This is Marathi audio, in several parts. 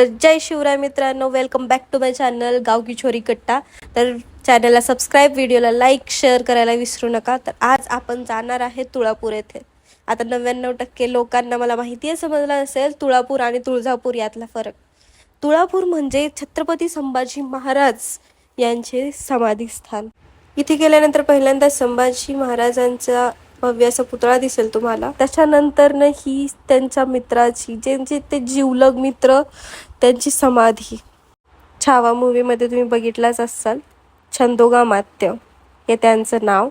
तर जय शिवराय मित्रांनो welcome back to my channel Gavki Chhori Katta. तर चॅनलला सबस्क्राईब व्हिडिओला लाईक शेअर करायला विसरू नका. तर आज आपण जाणार आहे तुळापूर येथे. आता नव्याण्णव टक्के लोकांना मला माहिती आहे समजलं असेल तुळापूर आणि तुळजापूर यातला फरक. तुळापूर म्हणजे छत्रपती संभाजी महाराज यांचे समाधीस्थान इथे गेल्यानंतर पहिल्यांदा संभाजी महाराजांचा भव्य असा पुतळा दिसेल तुम्हाला. त्याच्यानंतर न ही त्यांच्या मित्राची ज्यांचे ते जीवलग मित्र त्यांची समाधी. छावा मूवीमध्ये तुम्ही बघितलाच असाल छंदोगा मात्य हे त्यांचं नाव.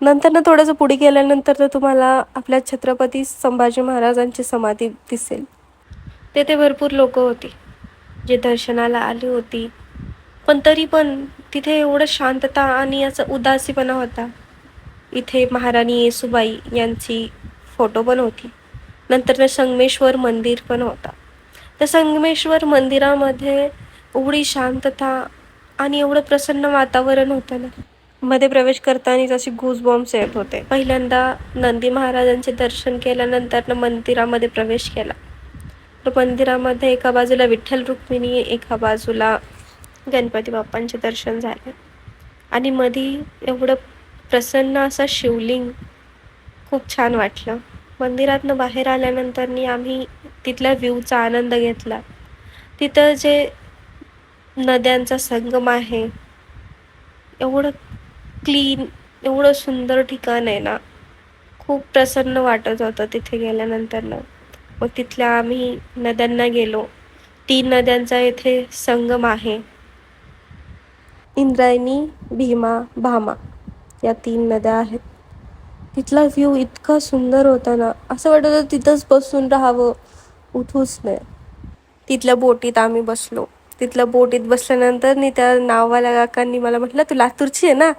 नंतर ना थोडंसं पुढे गेल्यानंतर तर तुम्हाला आपल्या छत्रपती संभाजी महाराजांची समाधी दिसेल. तेथे भरपूर लोक होती जे दर्शनाला आली होती. पण तरी पण तिथे एवढं शांतता आणि याचा उदासीपणा होता. इथे महाराणी येसुबाई यांची फोटो पण होती. नंतर संगमेश्वर मंदिर पण होता. त्या संगमेश्वर मंदिरामध्ये एवढी शांतता आणि एवढं प्रसन्न वातावरण होतं ना. मध्ये प्रवेश करताना असे गुज बॉम्ब्स येत होते. पहिल्यांदा नंदी महाराजांचे दर्शन केल्यानंतर ना मंदिरामध्ये प्रवेश केला. तर मंदिरामध्ये एका बाजूला विठ्ठल रुक्मिणी एका बाजूला गणपती बाप्पांचे दर्शन झाले. आणि मधी एवढं प्रसन्न असं शिवलिंग. खूप छान वाटलं. मंदिरातनं बाहेर आल्यानंतरनी आम्ही तिथल्या व्ह्यूचा आनंद घेतला. तिथं जे नद्यांचा संगम आहे एवढं क्लीन एवढं सुंदर ठिकाण आहे ना. खूप प्रसन्न वाटत होतं तिथे गेल्यानंतरनं. मग तिथल्या आम्ही नद्यांना गेलो. तीन नद्यांचा येथे संगम आहे. इंद्रायणी भीमा भामा. या तीन नद्या आहेत. तिथला व्ह्यू इतका सुंदर होता ना. असं वाटत होतं तिथंच बसून राहावं. उठूच नाही. तिथल्या बोटीत आम्ही बसलो. तिथल्या बोटीत बसल्यानंतर नी त्या नाववाल्या काकांनी मला म्हटलं तू लातूरची आहे ना?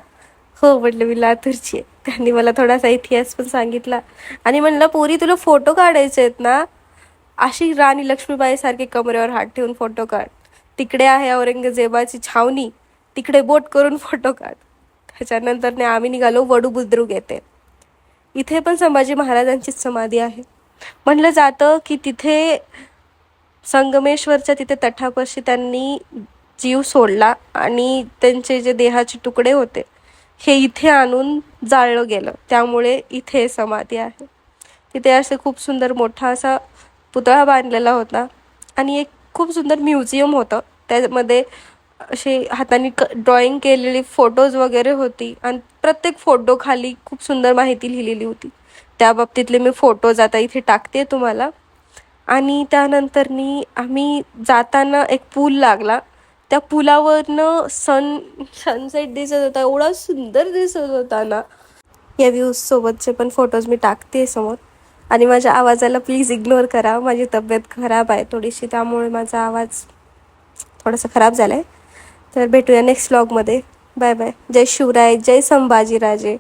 हो म्हटलं मी लातूरची आहे. त्यांनी मला थोडासा इतिहास पण सांगितला. आणि म्हणलं पोरी तुला फोटो काढायचे आहेत ना? अशी राणी लक्ष्मीबाईसारखी कमरेवर हात ठेवून फोटो काढ. तिकडे आहे औरंगजेबाची छावणी. तिकडे बोट करून फोटो काढ. त्याच्यानंतर आम्ही निघालो वडू बुद्रुक येते इथे पण संभाजी महाराजांचीच समाधी आहे. म्हणलं जातं की तिथे संगमेश्वरच्या तिथे तटापाशी त्यांनी जीव सोडला आणि त्यांचे जे देहाचे तुकडे होते हे इथे आणून जाळलं गेलं. त्यामुळे इथे समाधी आहे. तिथे असे खूप सुंदर मोठा असा पुतळा बांधलेला होता आणि एक खूप सुंदर म्युझियम होतं. त्यामध्ये असे हाताने क ड्रॉइंग केलेले फोटोज वगैरे होती. आणि प्रत्येक फोटो खाली खूप सुंदर माहिती लिहिलेली होती. त्या बाबतीतले मी फोटोज आता इथे टाकते तुम्हाला. आणि त्यानंतरनी आम्ही जाताना एक पूल लागला. त्या पुलावरनं सन सनसेट दिसत होता. एवढा सुंदर दिसत होता ना. या व्ह्यूजसोबतचे पण फोटोज मी टाकते समोर. आणि माझ्या आवाजाला प्लीज इग्नोर करा. माझी तब्येत खराब आहे थोडीशी. त्यामुळे माझा आवाज थोडासा खराब झाला आहे तर भेटूया नेक्स्ट व्लॉगमध्ये बाय बाय जय शिवराय जय संभाजीराजे.